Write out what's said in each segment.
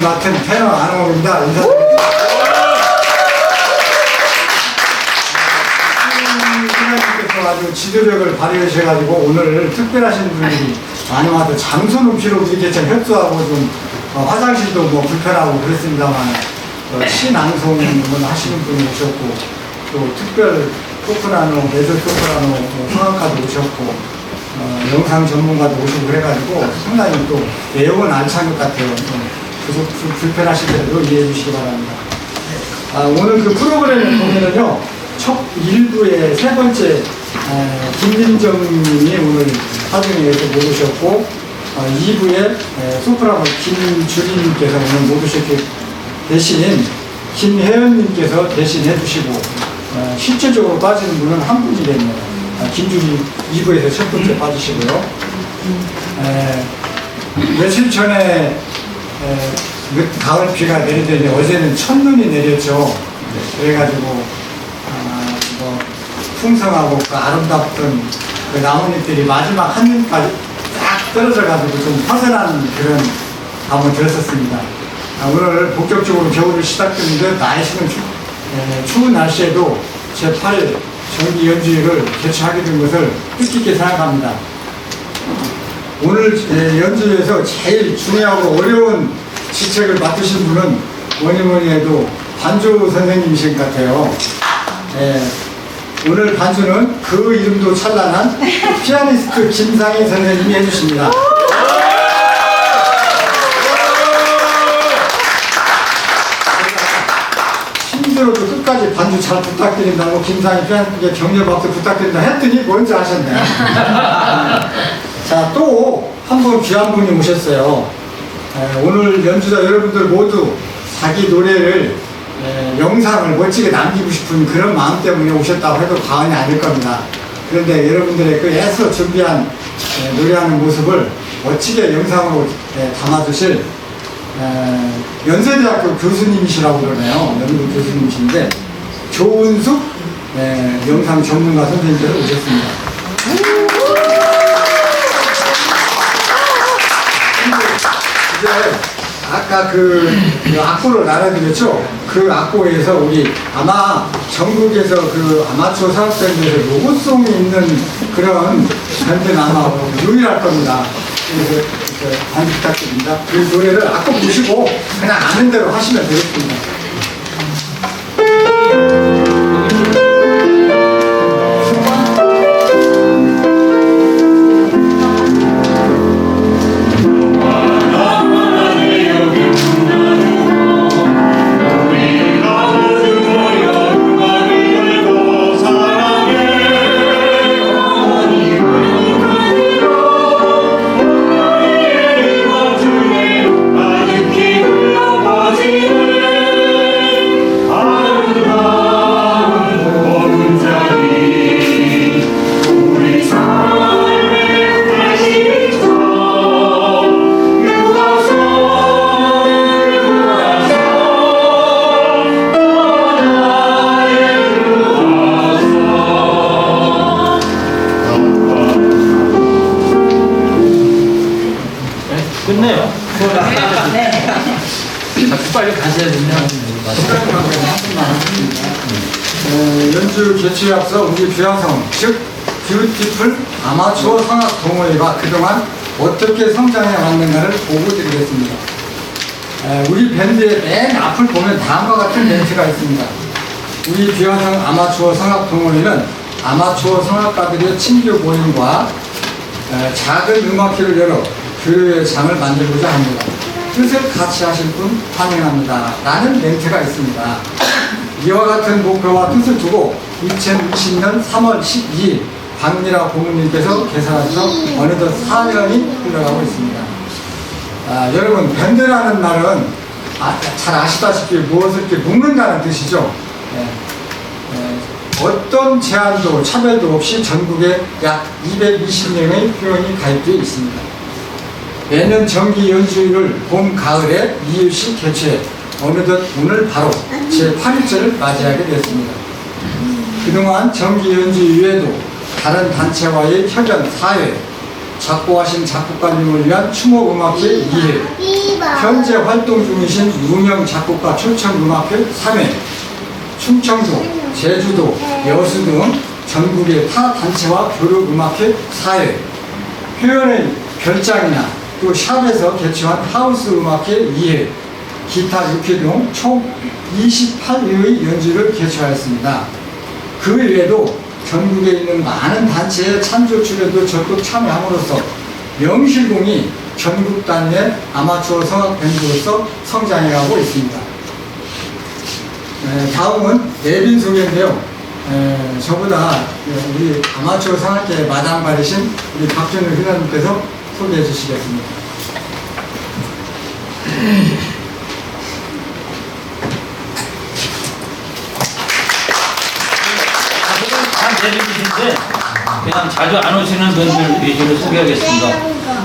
맡은 테너 안홍입니다. 인사드립니다. 하나님께서 아주 지도력을 발휘하셔가지고 오늘 특별하신 많이 와서 장소 높이로 이렇게 좀 협소하고 좀 어, 화장실도 뭐 불편하고 그랬습니다만 어, 신앙송을 하시는 분이 오셨고 또 특별 소프라노, 메조 소프라노, 뭐 성악가도 오셨고 어, 영상 전문가도 오시고 그래가지고 상당히 또 내용은 알찬 것 같아요. 좀 부족, 불- 불편하시더라도 이해해 주시기 바랍니다. 아, 오늘 그 프로그램을 보면은요, 첫 1부의 세 번째, 에, 김민정님이 오늘 하중에서 못 오셨고, 어, 2부에 소프라노 김주리님께서 오늘 못 오셨기 대신 김혜연님께서 대신 해 주시고, 어, 실제적으로 빠지는 분은 한 분이 됐네요. 아, 김주리 2부에서 첫 번째 빠지시고요. 에, 며칠 전에 에, 그 가을 비가 내리더니 어제는 첫눈이 내렸죠. 그래가지고 아, 뭐 풍성하고 그 아름답던 그 나뭇잎들이 마지막 한 눈까지 딱 떨어져가지고 좀 허전한 그런 감을 들었었습니다. 아, 오늘 본격적으로 겨울이 시작되는데 날씨는 추, 에, 추운 날씨에도 제8 정기 연주회를 개최하게 된 것을 뜻깊게 생각합니다. 오늘 예, 연주에서 제일 중요하고 어려운 직책을 맡으신 분은 뭐니 뭐니 해도 반주 선생님이신 것 같아요. 예, 오늘 반주는 그 이름도 찬란한 피아니스트 김상희 선생님이 해주십니다. 힘들어도 끝까지 반주 잘 부탁드린다고 김상희 피아니스트께 격려 박수 부탁드린다 했더니 뭔지 아셨네. 자, 또 한 분 귀한 분이 오셨어요. 에, 오늘 연주자 여러분들 모두 자기 노래를 에, 영상을 멋지게 남기고 싶은 그런 마음 때문에 오셨다고 해도 과언이 아닐 겁니다. 그런데 여러분들의 그 애써 준비한 에, 노래하는 모습을 멋지게 영상으로 에, 담아주실 에, 연세대학교 교수님이시라고 그러네요. 연구 교수님이신데 조은숙 에, 영상 전문가 선생님께서 오셨습니다. 이제 아까 그, 그 악보를 나눠드렸죠? 그 악보에서 우리 아마 전국에서 그 아마추어 사업밴드에서 로고송이 있는 그런 밴드는 아마 유일할 겁니다. 그래서 반주 부탁드립니다. 그 노래를 악보 보시고 그냥 아는 대로 하시면 되겠습니다. 끝내요. 빨리 가셔야 된다. 어, 연주 개최에 앞서 우리 비화성, 즉 뷰티풀 아마추어 성악 동호회가 그동안 어떻게 성장해 왔는가를 보고 드리겠습니다. 에, 우리 밴드의 맨 앞을 보면 다음과 같은 멘트가 있습니다. 우리 비화성 아마추어 성악 동호회는 아마추어 성악가들의 친교 모임과 에, 작은 음악회를 열어 교류의 장을 만들고자 합니다. 뜻을 같이 하실 분 환영합니다. 라는 멘트가 있습니다. 이와 같은 목표와 뜻을 두고 2020년 3월 12일 박미라 고문님께서 개설하셔서 어느덧 4년이 흘러가고 있습니다. 아, 여러분 밴드라는 말은 아, 잘 아시다시피 무엇을 이렇게 묶는다는 뜻이죠. 예. 예, 어떤 제한도 차별도 없이 전국에 약 220명의 회원이 가입되어 있습니다. 매년 정기 연주일을 봄, 가을에 이웃이 개최 어느덧 오늘 바로 제8일째를 맞이하게 됐습니다. 그동안 정기 연주 이외에도 다른 단체와의 협연 사회, 작곡하신 작곡가님을 위한 추모음악회 2회 현재 활동 중이신 유명 작곡가 초청음악회 3회 충청도, 제주도, 여수 등 전국의 타 단체와 교류음악회 4회 표현의 별장이나 또 샵에서 개최한 하우스 음악회 2회 기타 6회 등 총 28회의 연주를 개최하였습니다. 그 외에도 전국에 있는 많은 단체의 찬조 출연도 적극 참여함으로써 명실공히 전국 단위의 아마추어 성악 밴드로서 성장해가고 있습니다. 에, 다음은 내빈 소개인데요. 에, 저보다 우리 아마추어 성악계 마당발이신 우리 박준우 회장님께서 소개해 주시겠습니다. 한 대리이신데 그냥 자주 안 오시는 분들 위주로 소개하겠습니다.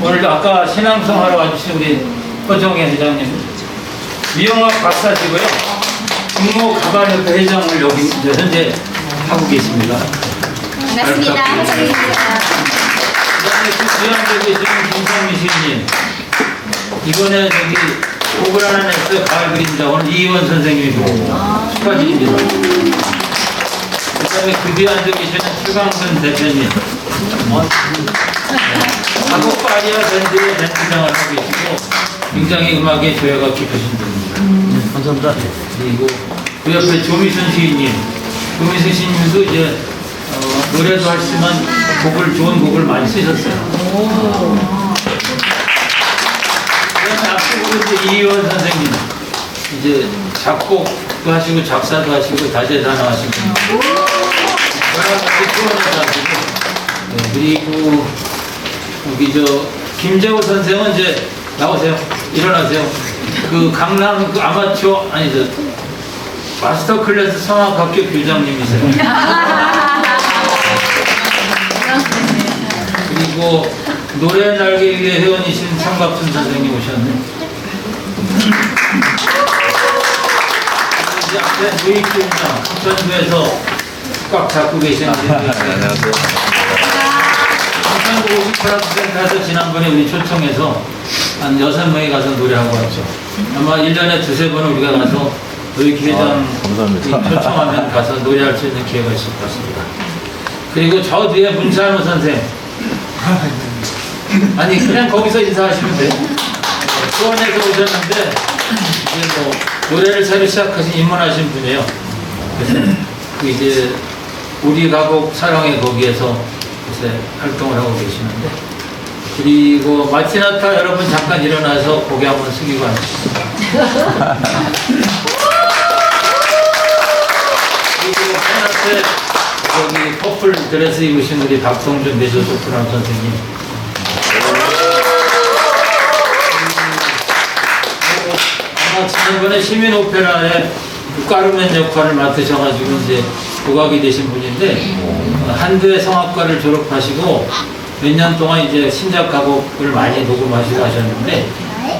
오늘 아까 신앙송 하러 와주신 우리 허정혜 회장님, 미용학 박사시고요. 국모 가발협회 회장을 여기 이제 현재 하고 계십니다. 반갑습니다. 호정입니다. 그다음에 그 계시는 김성미 시인님, 이번에 저기 냈어요. 가을 그림자. 오늘 이희원 선생님이고 축하드립니다. 그다음에 그 뒤에 앉아 계시는 추강근 대표님. 어, 한국 파리아 밴드의 밴드장을 하고 계시고 굉장히 음악에 조예가 깊으신 분입니다. 감사합니다. 그리고 그 옆에 조미순 시인님. 조미순 시인님도 이제 어, 노래도 하시지만 곡을 좋은 곡을 많이 쓰셨어요. 그다음에 앞으로 이제 이희원 선생님 이제 작곡도 하시고 작사도 하시고 다재다능 하시고. 네, 그리고 여기 저 김재호 선생은 이제 나오세요. 일어나세요. 그 강남 그 아마추어 아니 저 마스터 클래스 성악학교 교장님이세요 그리고 노래 날개 위에 회원이신 성갑순 선생님 오셨네. 이제 앞에 무익교장 전주에서 꽉 잡고 계시는 안녕하세요. 한국 58학생에서 지난번에 우리 초청해서 한 여섯 명이 가서 노래하고 왔죠. 아마 1년에 두세 번은 우리가 가서 노익 회장 초청하면 가서 노래할 수 있는 기회가 있을 것 같습니다. 그리고 저 뒤에 문찬호 선생. 아니 그냥 거기서 인사하시면 돼요. 수원에서 오셨는데 이제 뭐 노래를 새로 시작하신 입문하신 분이에요. 그래서 그 이제 우리 가곡 사랑의 거기에서 이제 활동을 하고 계시는데 그리고 마티나타 여러분 잠깐 일어나서 고개 한번 숙이고 앉으시죠. 그리고 팬한테 여기 드레스 입으신 우리 박성준 메조 소프라노 선생님. 아마 지난번에 시민 오페라에 그 까르멘 역할을 맡으셔가지고 이제 국악이 되신 분인데 한대 성악과를 졸업하시고 몇 년 동안 이제 신작 가곡을 많이 녹음하시고 하셨는데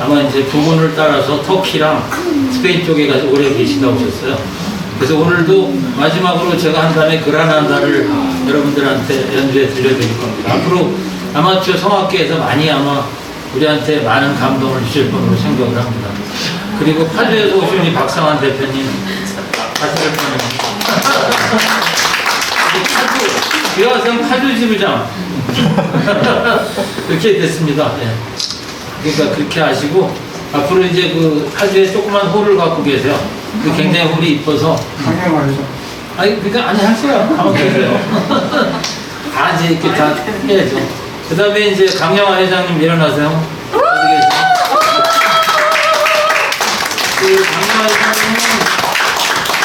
아마 이제 부분을 따라서 터키랑 스페인 쪽에 가서 오래 계시다 오셨어요. 그래서 오늘도 마지막으로 제가 한 다음에 그라나다를 여러분들한테 연주해 들려드릴 겁니다. 앞으로 아마추어 성악계에서 많이 아마 우리한테 많은 감동을 주실 분으로 생각을 합니다. 그리고 파주에서 오신 우리 박상환 대표님 가실 뻔했습니다. 파주, 비화성 파주 지부장 이렇게 됐습니다. 예. 그러니까 그렇게 하시고 앞으로 이제 그 파주에 조그만 홀을 갖고 계세요. 그 굉장히 홀이 이뻐서 강행하죠. 아니 그러니까 아니 할 거야 가만히 계세요. 다 이제 이렇게 다 해야죠. 그 다음에 이제 강영화 회장님 일어나세요. 어디 계세요? 그 강영화 회장님은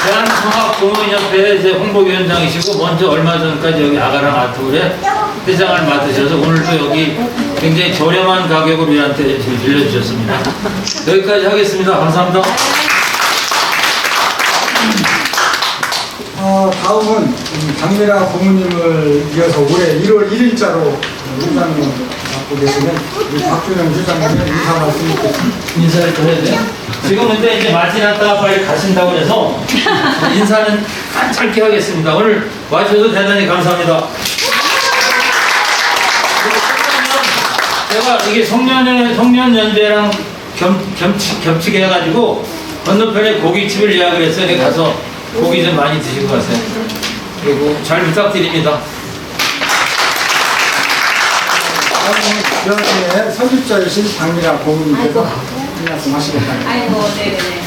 대한성악공연협회 이제 홍보위원장이시고 먼저 얼마 전까지 여기 아가랑 아트홀에 회장을 맡으셔서 오늘도 여기 굉장히 저렴한 가격으로 우리한테 지금 빌려주셨습니다. 여기까지 하겠습니다. 감사합니다. 어, 다음은 음, 강미라 고모님을 이어서 올해 1월 1일자로 회장님 맡고 계시는 우리 박준영 회장님의 인사 말씀 듣겠습니다. 인사를 좀 해야 돼요? 지금 근데 이제 마티나타가 빨리 가신다고 그래서 인사는 짧게 하겠습니다. 오늘 와주셔서 대단히 감사합니다. 제가 이게 송년회 송년 연배랑 겸, 겸치, 겹치게 해가지고 건너편에 고깃집을 예약을 했어요. 가서 고기 좀 많이 드시고 가세요. 그리고 잘 부탁드립니다. 여기에 선주자이신 박미라 고문님께서 한 말씀 하시겠다는 아이고, 네네네.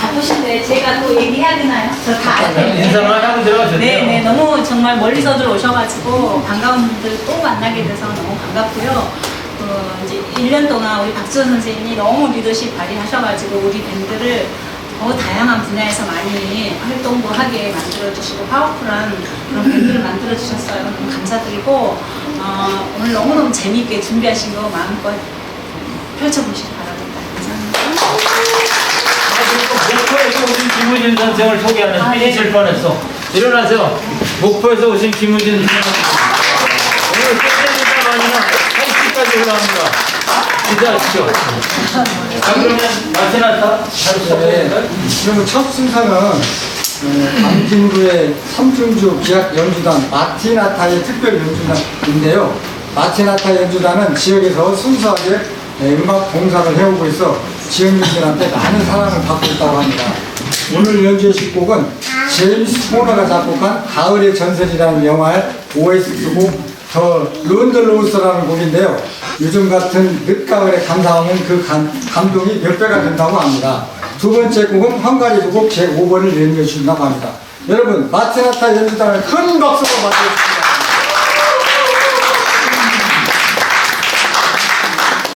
바쁘신데 제가 또 얘기해야 되나요? 저다 아는데. 인사만 하고 들어가셨네요. 네 네, 너무 정말 멀리서들 오셔가지고 반가운 분들 또 만나게 돼서 너무 반갑고요. 어, 이제 1년 동안 우리 박수현 선생님이 너무 리더십 발휘하셔가지고 우리 밴드를 더 다양한 분야에서 많이 활동도 하게 만들어주시고 파워풀한 그런 밴드를 만들어주셨어요. 너무 감사드리고 어, 오늘 너무너무 재미있게 준비하신 거 마음껏 펼쳐보시기 바랍니다. 감사합니다. 목포에서 오신 김우진 선생을 소개하는 아, 삐리 네. 칠 뻔했어. 일어나세요. 목포에서 오신 김우진 선생. 오늘 끝내니까 아니라 1시까지 올라옵니다. 기대하시죠. 자, 그러면 바로 시작할까요? 그러면 첫 순서는 어, 강진구의 삼중주 기악 연주단 마티나타의 특별 연주단인데요. 마티나타 연주단은 지역에서 순수하게 네, 음악 봉사를 해오고 있어 지역민들한테 많은 사랑을 받고 있다고 합니다. 오늘 연주하실 곡은 제임스 포너가 작곡한 가을의 전설이라는 영화의 OST곡 더 론들로우스라는 곡인데요. 요즘 같은 늦가을의 감상하면 그 감, 감동이 몇 배가 된다고 합니다. 두 번째 곡은 헝가리 두곡 제5번을 연주해 주신다고 합니다. 여러분 마티나타 연주단을 큰 박수로 맞이해 주십시오.